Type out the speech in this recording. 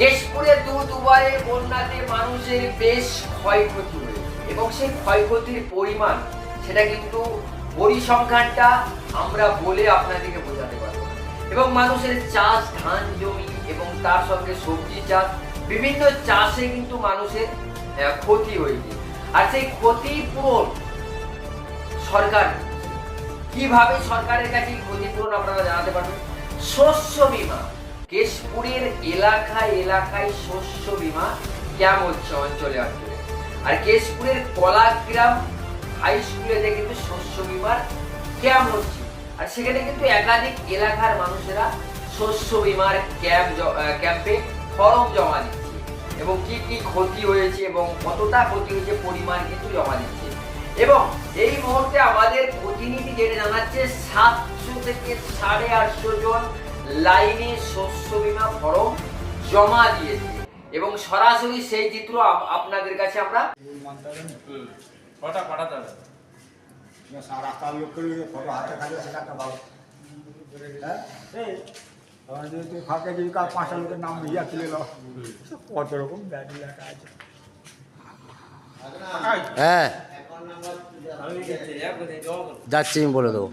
কেশপুরে দু দুবারের বন্যাতে মানুষের বেশ ক্ষয়ক্ষতি হয়েছে এবং সেই ক্ষয়ক্ষতির পরিমাণ, সেটা কিন্তু পরিসংখ্যানটা আমরা বলে আপনাদেরকে বোঝাতে পারব। এবং মানুষের চাষ, ধান, জমি এবং তার সঙ্গে সবজি চাষ, বিভিন্ন চাষে কিন্তু মানুষের ক্ষতি হয়েছে। আর সেই ক্ষতি পূরণ সরকার কীভাবে সরকারের কাছে ক্ষতিপূরণ আপনারা জানাতে পারবেন? শস্য বীমা। কেশপুরের এলাকায় এলাকায় শস্য বীমা ক্যাম্প হচ্ছে অঞ্চলে অঞ্চলে আর কেশপুরের কলাগ্রাম হাই স্কুলে কিন্তু শস্য বীমার ক্যাম্প হচ্ছে আর সেখানে কিন্তু একাধিক এলাকার মানুষেরা শস্য বীমার ক্যাম্প ক্যাম্পে ফর্ম জমা দিচ্ছে। এবং কি কি ক্ষতি হয়েছে এবং কতটা ক্ষতি হয়েছে পরিমাণ কিন্তু জমা দিচ্ছে। এবং এই মুহূর্তে আমাদের প্রতিনিধি যেটা জানাচ্ছে সাতশো থেকে সাড়ে আটশো জন লাইনে শস্য বীমা ফর্ম জমা দিয়েছে এবং সরাসরি সেই চিত্র আপনাদের কাছে আমরা যদি যদি পাঁচটা লোকের নাম হ্যাঁ। যাচ্ছি, আমি বলে দেবো।